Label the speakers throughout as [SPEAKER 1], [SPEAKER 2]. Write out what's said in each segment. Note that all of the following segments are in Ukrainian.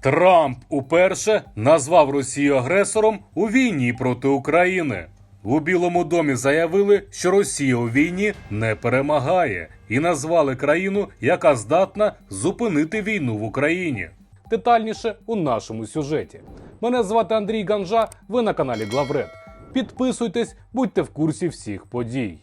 [SPEAKER 1] Трамп уперше назвав Росію агресором у війні проти України. У Білому домі заявили, що Росія у війні не перемагає, і назвали країну, яка здатна зупинити війну в Україні. Детальніше у нашому сюжеті. Мене звати Андрій Ганжа. Ви на каналі Главред. Підписуйтесь, будьте в курсі всіх подій.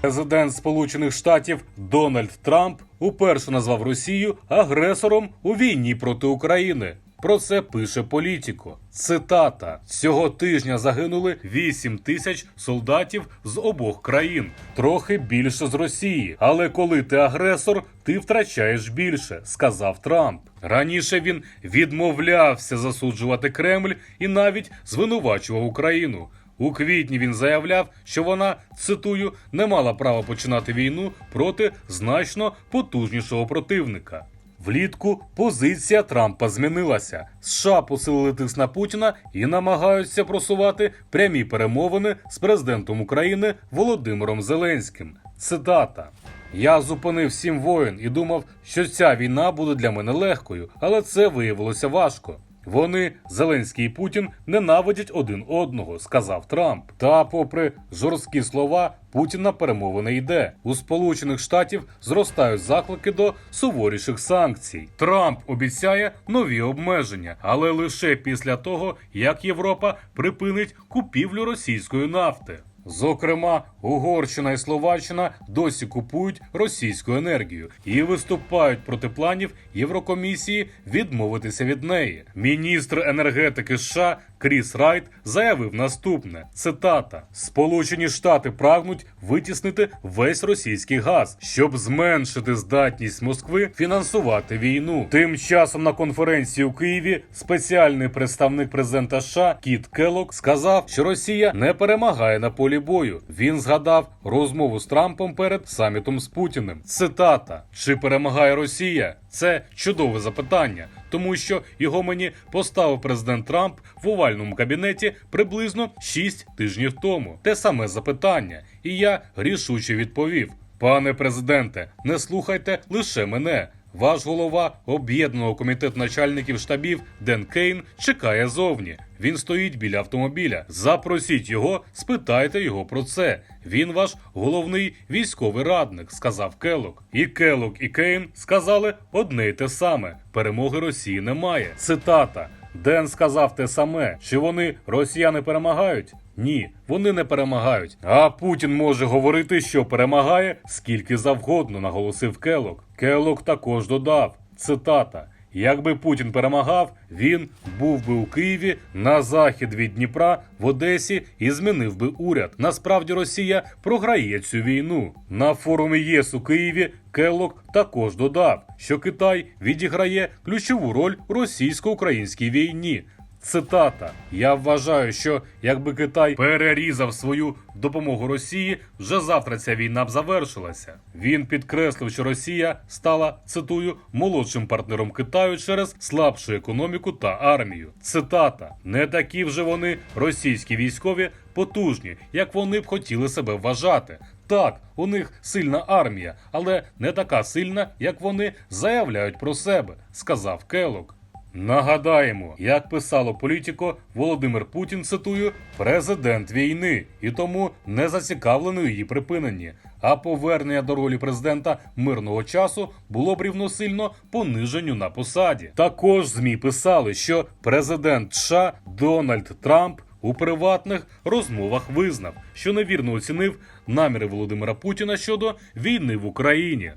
[SPEAKER 1] Президент Сполучених Штатів Дональд Трамп уперше назвав Росію агресором у війні проти України. Про це пише Політіко. Цитата: цього тижня загинули 8 тисяч солдатів з обох країн, трохи більше з Росії. Але коли ти агресор, ти втрачаєш більше, сказав Трамп. Раніше він відмовлявся засуджувати Кремль і навіть звинувачував Україну. У квітні він заявляв, що вона, цитую, не мала права починати війну проти значно потужнішого противника. Влітку позиція Трампа змінилася. США посилили тиск на Путіна і намагаються просувати прямі перемовини з президентом України Володимиром Зеленським. Цитата. Я зупинив сім воїн і думав, що ця війна буде для мене легкою, але це виявилося важко. Вони, Зеленський і Путін, ненавидять один одного, сказав Трамп. Та, попри жорсткі слова, Путін на перемови не йде. У Сполучених Штатів зростають заклики до суворіших санкцій. Трамп обіцяє нові обмеження, але лише після того, як Європа припинить купівлю російської нафти. Зокрема, Угорщина і Словаччина досі купують російську енергію і виступають проти планів Єврокомісії відмовитися від неї. Міністр енергетики США Кріс Райт заявив наступне: цитата: Сполучені Штати прагнуть витіснити весь російський газ, щоб зменшити здатність Москви фінансувати війну. Тим часом на конференції у Києві спеціальний представник президента США Кіт Келлок сказав, що Росія не перемагає на полі бою. Він згадав розмову з Трампом перед самітом з Путіним. Цитата: Чи перемагає Росія? Це чудове запитання, тому що його мені поставив президент Трамп в овальному кабінеті приблизно 6 тижнів тому. Те саме запитання, і я рішуче відповів: пане президенте, не слухайте лише мене. Ваш голова об'єднаного комітету начальників штабів Ден Кейн чекає зовні. Він стоїть біля автомобіля. Запросіть його, спитайте його про це. Він ваш головний військовий радник, сказав Келок. І Келок, і Кейн сказали одне й те саме: перемоги Росії немає. Цитата. Ден сказав те саме, чи вони росіяни перемагають? Ні, вони не перемагають. А Путін може говорити, що перемагає скільки завгодно, наголосив Келок. Келок також додав цитата. Якби Путін перемагав, він був би у Києві на захід від Дніпра в Одесі і змінив би уряд. Насправді Росія програє цю війну. На форумі ЄС у Києві Келлок також додав, що Китай відіграє ключову роль в російсько-українській війні. Цитата: Я вважаю, що якби Китай перерізав свою допомогу Росії, вже завтра ця війна б завершилася. Він підкреслив, що Росія стала цитую молодшим партнером Китаю через слабшу економіку та армію. Цитата: не такі вже вони російські військові потужні, як вони б хотіли себе вважати. Так, у них сильна армія, але не така сильна, як вони заявляють про себе, сказав Келок. Нагадаємо, як писало політико, Володимир Путін цитую президент війни і тому не зацікавлений у її припиненні. А повернення до ролі президента мирного часу було б рівносильно пониженню на посаді. Також змі писали, що президент США Дональд Трамп у приватних розмовах визнав, що невірно оцінив наміри Володимира Путіна щодо війни в Україні.